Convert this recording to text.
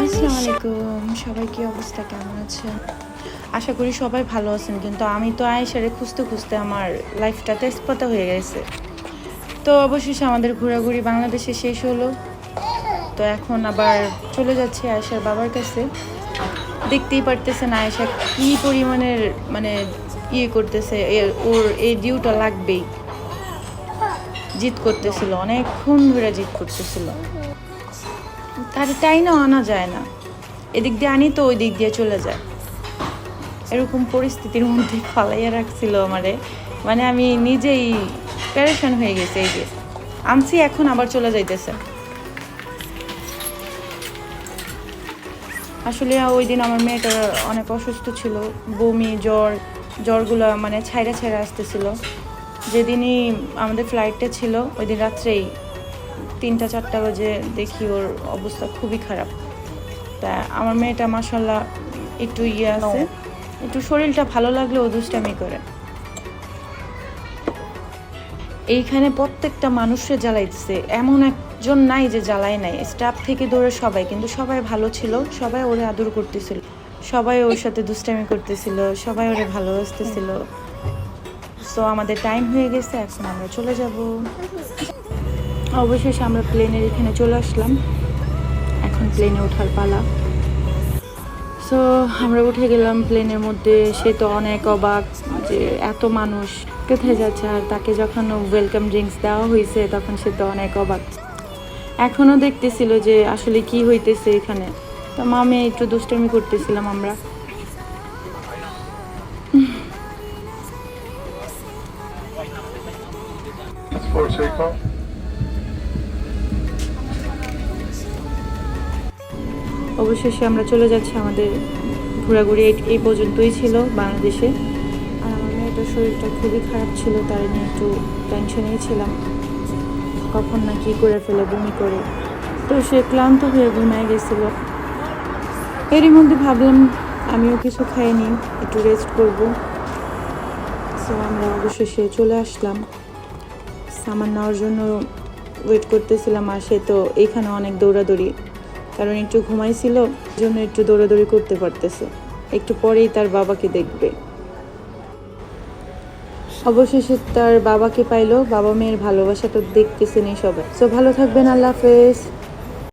আসসালামু আলাইকুম সবাই কি অবস্থা? কেমন আছেন? আশা করি সবাই ভালো আছেন, কিন্তু আমি তো আয়েশারে খুঁজতে খুঁজতে আমার লাইফটা তেজপাতা হয়ে গেছে। তো অবশেষে আমাদের ঘোরাঘুরি বাংলাদেশে শেষ হলো। তো এখন আবার চলে যাচ্ছি আয়েশার বাবার কাছে। দেখতেই পারতেছেন আয়েশা কি পরিমাণের মানে ইয়ে করতেছে ওর এই ডিউটা লাগবেই। জিত করতেছিল, অনেকক্ষণ ধরে জিত করতেছিল। তার টাইনও আনা যায় না। এদিক দিয়ে আনি তো ওই দিক দিয়ে চলে যায়। এরকম পরিস্থিতির মধ্যে ফালাইয়া রাখছিল আমারে। মানে আমি নিজেই প্যারেশান হয়ে গেছে, এই যে। আনছি, এখন আবার চলে যাইতেছে। আসলে ওই দিন আমার মেয়েটা অনেক অসুস্থ ছিল। বমি, জ্বর, জ্বরগুলো মানে ছাইরা ছাইরা আসতেছিল। যেদিনই আমাদের ফ্লাইটটা ছিল ওই দিন রাত্রেই তিনটা চারটা বাজে দেখি ওর অবস্থা খুবই খারাপ। তা আমার মেয়েটা মাসাল্লাহ একটু ইয়ে আছে। একটু শরীরটা ভালো লাগলে ও দুষ্টামি করে। এইখানে প্রত্যেকটা মানুষে জ্বালাইছে এমন একজন নাই যে জ্বালায় নাই। স্টাফ থেকে ধরে সবাই কিন্তু সবাই ভালো ছিল সবাই ওরে আদর করতেছিল। সবাই ওর সাথে দুষ্টামি করতেছিল সবাই ওরে ভালোবাসতেছিল। সো আমাদের টাইম হয়ে গেছে এখন আমরা চলে যাব। অবশেষে আমরা প্লেনের এখানে চলে আসলাম। এখন প্লেনে ওঠার পালা। সো আমরা উঠে গেলাম প্লেনের মধ্যে। সে তো অনেক অবাক যে এত মানুষ কোথায় যাচ্ছে আর তাকে যখন ওয়েলকাম ড্রিঙ্কস দেওয়া হয়েছে, তখন সে তো অনেক অবাক। এখনও দেখতেছিল যে আসলে কি হইতেছে এখানে। তো মামে একটু দুষ্টামি করতেছিলাম আমরা। For অবশেষে আমরা চলে যাচ্ছি আমাদের ঘোরাঘুরি এই- পর্যন্তই ছিল বাংলাদেশে। আর আমার মেয়েটার শরীরটা খুবই খারাপ ছিল, তাই নিয়ে একটু টেনশনেই ছিলাম। কখন না কী করে ফেলে, বমি করে। তো সে ক্লান্ত হয়ে ঘুমায় গেছিল। এরই মধ্যে ভাবলাম, আমিও কিছু খাইনি, একটু রেস্ট করব। সো আমরা অবশেষে চলে আসলাম। সামান নেওয়ার জন্য ওয়েট করতেছিলাম, আর সে তো এইখানে অনেক দৌড়াদৌড়ি। কারণ একটু ঘুমাইছিল জন্য একটু দৌড়াদৌড়ি করতে পারতেছে। একটু পরেই তার বাবাকে দেখবে। অবশেষে তার বাবাকে পাইলো। বাবা মেয়ের ভালোবাসা তো দেখতেছেনই সবাই। সো ভালো থাকবেন। আল্লাহ হাফেজ।